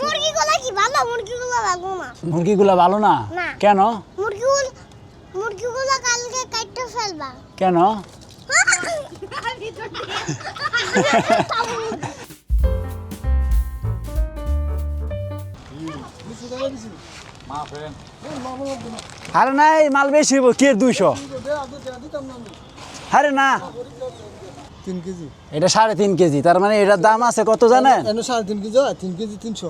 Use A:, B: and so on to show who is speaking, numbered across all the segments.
A: মুরগিগুলো কি ভালো? মুরগিগুলো ভালো না।
B: মুরগিগুলো ভালো না। কেন?
A: মুরগিগুলো মুরগিগুলো কালকে কাটতে ফেলবা।
B: কেন? আরে না মাল বেশি হইব কি দুইশো? আরে না।
C: তিন কেজি।
B: এটা সাড়ে তিন কেজি তার মানে এটার দাম আছে কত জানেন?
C: সাড়ে তিন কেজি তিন কেজি তিনশো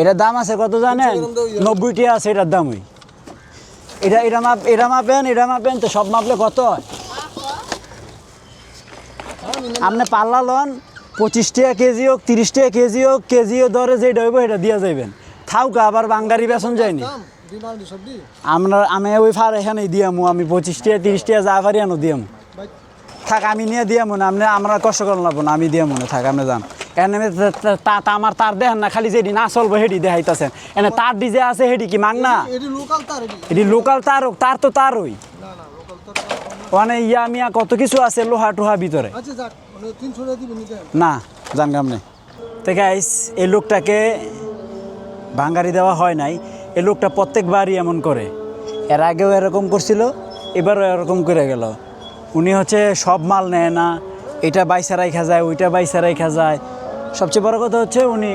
B: এটার দাম আছে কত জানেন?
C: তিনশো গ্রাম দাও।
B: নব্বই টাকা আছে এটার দাম ওই এটা এটা মাপ এটা মাপেন এটা মাপেন তো সব মাপলে কত? আপনি পাল্লা লন পঁচিশ টাকা কেজি হোক তিরিশ টাকা কেজি হোক কেজিও দরে যেটা হইব এটা দিয়া যাইবেন। থাউকা আবার বাঙ্গারি বেসন যায়নি। আমরা আমি ওই ফার এখানেই দিয়ামু আমি পঁচিশ টাকা তিরিশ টাকা যা পারি আনো দিয়ামু। থাক আমি নিয়ে দিয়ামু মনে আপনি আমরা কষ্ট করলাম লাগবো না আমি দিয়ামু মনে থাক আপনি যান। এনে তা আমার তার দেখেন না খালি যেটি না চলবো হেডি দেখাইতেছেন। এনে তার ডিজে আছে হেডি কি মাং না?
C: এটি লোকাল তার
B: হোক তার তো তার ওই মানে ইয়া মিয়া কত কিছু আছে লোহা টোহা ভিতরে।
C: আচ্ছা মানে
B: না জানগাম নেই তো গাইস এই লোকটাকে ভাঙ্গারি দেওয়া হয় নাই। এই লোকটা প্রত্যেকবারই এমন করে। এর আগেও এরকম করছিল এবারও এরকম করে গেল। উনি হচ্ছে সব মাল নেয় না, এটা বাইসা রাইখা যায়, ওইটা বাইসা রাইখা যায়। সবচেয়ে বড় কথা হচ্ছে উনি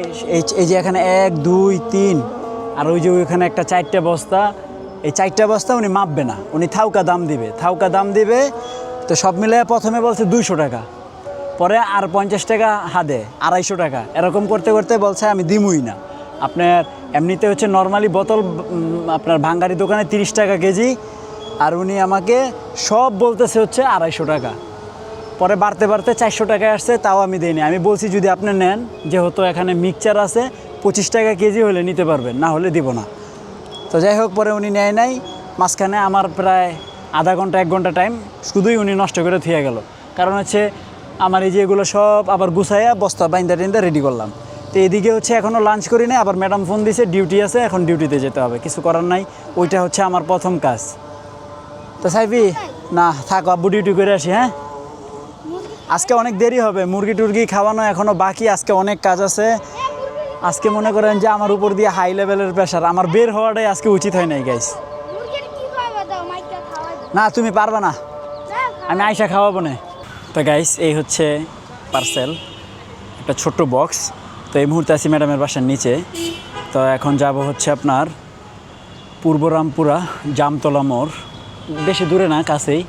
B: এই যে এখানে এক, দুই, তিন, আর ওই যে ওইখানে একটা চারটে বস্তা, এই চারটা বস্তা উনি মাপবে না, উনি থাউকা দাম দিবে। থাউকা দাম দিবে, তো সব মিলে প্রথমে বলছে দুইশো টাকা, পরে আর পঞ্চাশ টাকা হাদে, আড়াইশো টাকা। এরকম করতে করতে বলছে, আমি দিমুই না। আপনার এমনিতে হচ্ছে নর্মালি বোতল আপনার ভাঙ্গারি দোকানে তিরিশ টাকা কেজি আর উনি আমাকে সব বলতেছে হচ্ছে আড়াইশো টাকা। পরে বাড়তে বাড়তে চারশো টাকায় আসছে, তাও আমি দিইনি। আমি বলছি, যদি আপনি নেন, যেহেতু এখানে মিক্সচার আছে, পঁচিশ টাকা কেজি হলে নিতে পারবেন, না হলে দিব না। তো যাই হোক, পরে উনি নেয় নাই। মাঝখানে আমার প্রায় আধা ঘণ্টা, এক ঘণ্টা টাইম শুধুই উনি নষ্ট করে থিয়ে গেল। কারণ হচ্ছে আমার এই যে এগুলো সব আবার গুছাইয়া বস্তা বাইন্দা টিন্দা রেডি করলাম। তো এদিকে হচ্ছে এখনও লাঞ্চ করি নাই, আবার ম্যাডাম ফোন দিছে ডিউটি আছে, এখন ডিউটিতে যেতে হবে। কিছু করার নাই। ওইটা হচ্ছে আমার প্রথম কাজ। তো সাইবি না, থাক আব্বু ডিউটি করে আসি হ্যাঁ? আজকে অনেক দেরি হবে, মুরগি টুরগি খাওয়ানো এখনও বাকি, আজকে অনেক কাজ আছে। আজকে মনে করেন যে আমার উপর দিয়ে হাই লেভেলের প্রেশার আমার বের হওয়াটাই আজকে উচিত হয় নাই গাইস না, তুমি পারবা না। আমি আয়সা খাওয়াবো না। তো গাইস এই হচ্ছে পার্সেল একটা ছোট্ট বক্স তো এই মুহূর্তে আছি ম্যাডামের বাসার নিচে। তো এখন যাব হচ্ছে আপনার পূর্ব রামপুরা জামতলা মোড়। বেশি দূরে না, কাছেই।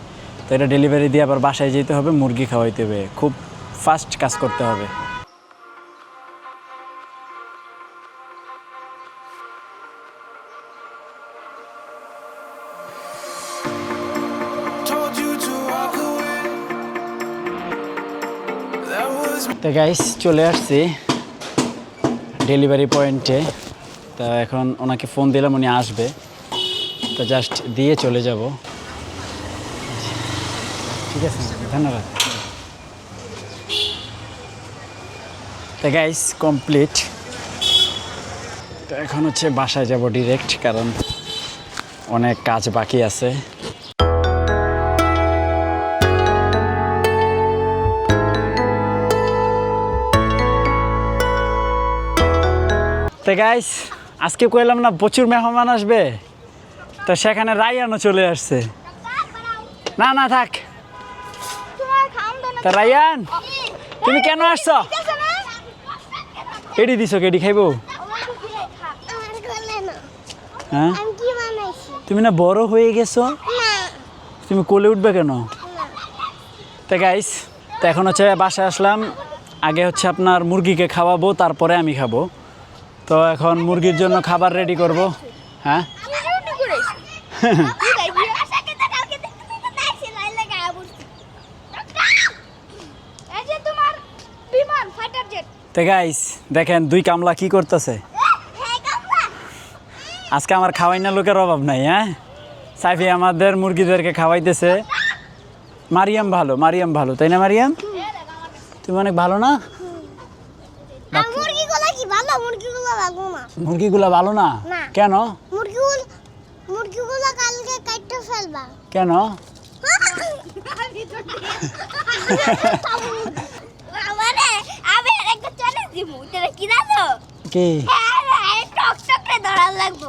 B: তো এটা ডেলিভারি দিয়ে আবার বাসায় যেতে হবে, মুরগি খাওয়াইতে হবে। খুব ফাস্ট কাজ করতে হবে। তো গাইস চলে আসছি ডেলিভারি পয়েন্টে তা এখন ওনাকে ফোন দিলাম, উনি আসবে। তো জাস্ট দিয়ে চলে যাব। ঠিক আছে, ধন্যবাদ। তো গাইস কমপ্লিট তো এখন হচ্ছে বাসায় যাব ডিরেক্ট কারণ অনেক কাজ বাকি আছে। তো গাইস আজকে কইলাম না প্রচুর মেহমান আসবে। তো সেখানে রায়ানও চলে আসছে। না না, থাক
A: তোমার খাওন দাও না
B: তা রায়ান তুমি কেন আসছো? এডি দিছো কেডি খাইবো। হ্যাঁ? তুমি না বড় হয়ে গেছো? তুমি কোলে উঠবে কেন? তো গাইস তো এখন হচ্ছে বাসায় আসলাম। আগে হচ্ছে আপনার মুরগিকে খাওয়াবো তারপরে আমি খাব। তো এখন মুরগির জন্য খাবার রেডি করব। হ্যাঁ
A: কি ডিউটি করেছি কি গাই দিয়ে আশা কেটে কালকে দেখতে দেখতে তাইছি লাইলে গায়া বসছি এই যে তোমার বিমান ফাইটার জেট
B: তো গাইস দেখেন দুই কামলা কি করতেছে? আজকে আমার খাওয়াই না লোকের অভাব নাই হ্যাঁ? সাইফি আমাদের মুরগিদেরকে খাওয়াইতেছে। মারিয়াম ভালো মারিয়াম ভালো তাই না মারিয়াম? তুমি অনেক ভালো না?
A: মুরগিগুলো ভালো? না।
B: কেন? কেন?
A: দিব এটা কি জানো
B: কি?
A: হ্যাঁ লাগবো।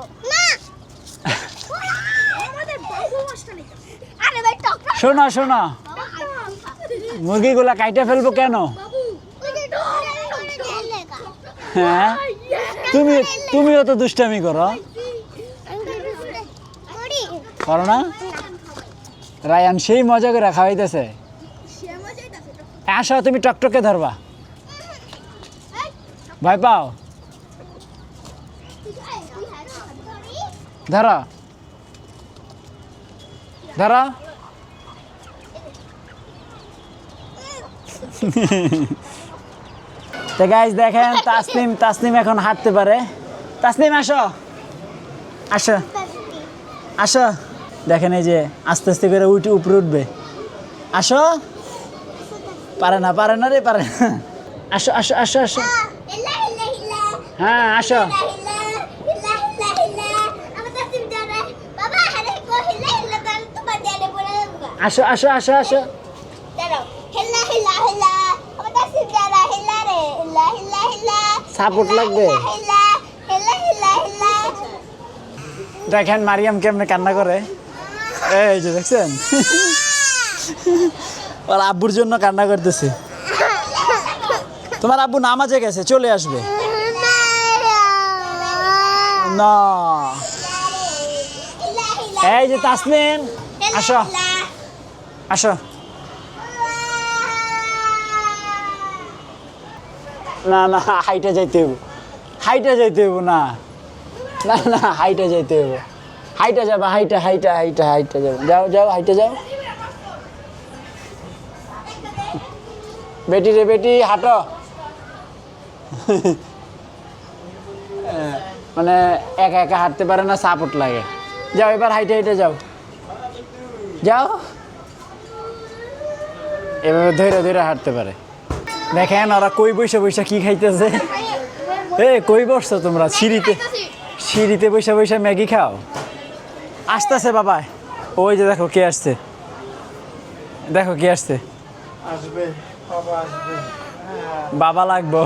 A: আরে ভাই টক টক
B: শোনো শোনো। মুরগিগুলা কাইটে ফেলব কেন?
A: বাবু ওই যে টক
B: হ্যাঁ? তুমি তুমিও তো দুষ্টামি করো।
A: করি
B: করো না? রায়ান সেই মজা করে খাওয়াইতেছে।
A: সে মজাই
B: আসো তুমি টকটকে ধরবা। ভয় পাও। ধরো ধরো তো গাইজ দেখেন, তাসনিম তাসনিম এখন হাঁটতে পারে। তাসনিম, আসো। আসো। আসো। দেখেন এই যে, আস্তে আস্তে করে উঠে উপরে উঠবে। আসো। পারে না পারে না রে, পারে আসো আসো আসো আসো। হ্যাঁ আসো। আসো আসো আসো আসো। Support লাগবে? দেখেন মারিয়াম কেমনে কান্না করে। এই যে দেখছেন? ওর আব্বুর জন্য কান্না করতেছে। তোমার আব্বু নামাজে গেছে, চলে আসবে। এই যে তাসনিম, আসো। আসো। না না, হাইটা যাইতে হইব। হাইটা যাইতে হইব না। না না, হাইটা যাইতে হইব। হাইটা যাবা, হাইটা হাইটা হাইটা হাইটা যাব। যাও যাও, হাইটা যাও। বেটি রে, বেটি, হাঁটো। মানে একা একা হাঁটতে পারে না সাপোর্ট লাগে। যাও এবার হাইটে হাইটে যাও। যাও। এভাবে ধরে ধরে হাঁটতে পারে। দেখেন ওরা কই বৈশা বৈশা কি খাইতেছে। এ কই বসছো তোমরা? সিঁড়িতে সিঁড়িতে বৈশা বৈশা ম্যাগি খাও। আসতেছে বাবা। ওই যে দেখো কে আসছে। দেখো কে আসছে।
C: আসবে। বাবা
B: লাগবো।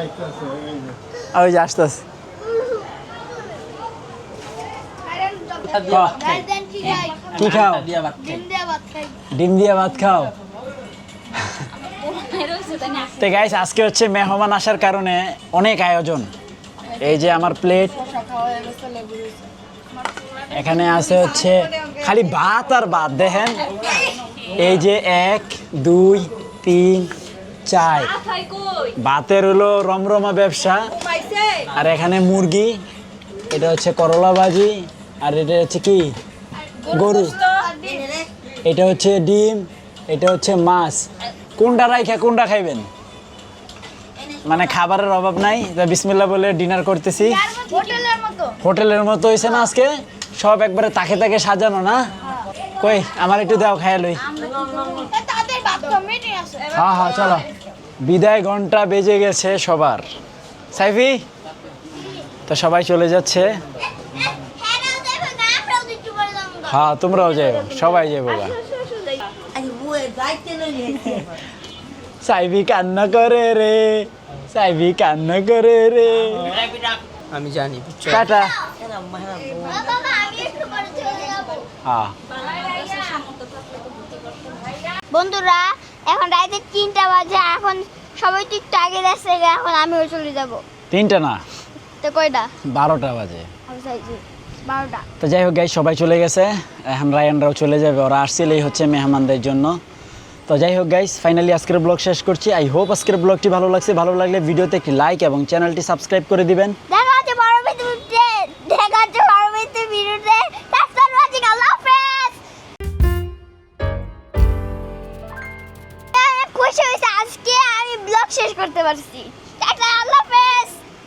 C: ওই যে।
B: ওই যে আসতেছে কি খাও? ডিম দিয়ে ভাত খাও। তো গাইস আজকে হচ্ছে মেহমান আসার কারণে অনেক আয়োজন। এই যে আমার প্লেট এখানে আছে হচ্ছে খালি ভাত আর ভাত দেখেন। এই যে এক দুই তিন চার ভাতের হলো রমরমা ব্যবসা। আর এখানে মুরগি, এটা হচ্ছে করলা ভাজি, আর এটা হচ্ছে কি? গরু। এটা হচ্ছে ডিম, এটা হচ্ছে মাছ। কোনটা রাইখা, কোনটা খাইবেন? মানে খাবারের অভাব নাই বিসমিল্লা বলে ডিনার করতেছি।
A: হোটেলের মতো
B: হোটেলের মতো হয়েছে না আজকে? সব একবারে তাকে তাকে সাজানো না? কই, আমার একটু দাও, খাইয়া লই। হ্যাঁ হ্যাঁ চলো। বিদায় ঘণ্টা বেজে গেছে সবার। সাইফি তো সবাই চলে যাচ্ছে। হ্যাঁ তোমরাও যাও সবাই যাই গা। সাইবি কান্না করে রে সাইবি কান্না করে রে।
D: আমি জানি
B: টাটা। হ্যাঁ
A: বন্ধুরা এখন রাতে তিনটা বাজে এখন সবাই তো একটু আগে যাচ্ছে এখন আমিও চলে যাব।
B: তিনটা না?
A: তো কয়টা?
B: বারোটা বাজে।
A: বারোটা।
B: তো যাই হোক গাই সবাই চলে গেছে। এখন রায়ানরাও চলে যাবে ওরা আসছিলেই হচ্ছে মেহমানদের জন্য। তো যাই হোক গাইস ফাইনালি আজকের ব্লগ শেষ করছি। আই হোপ আজকের ব্লগটি ভালো লাগছে। ভালো লাগলে ভিডিওতে একটি লাইক এবং চ্যানেলটি সাবস্ক্রাইব করে দিবেন।
A: পারছি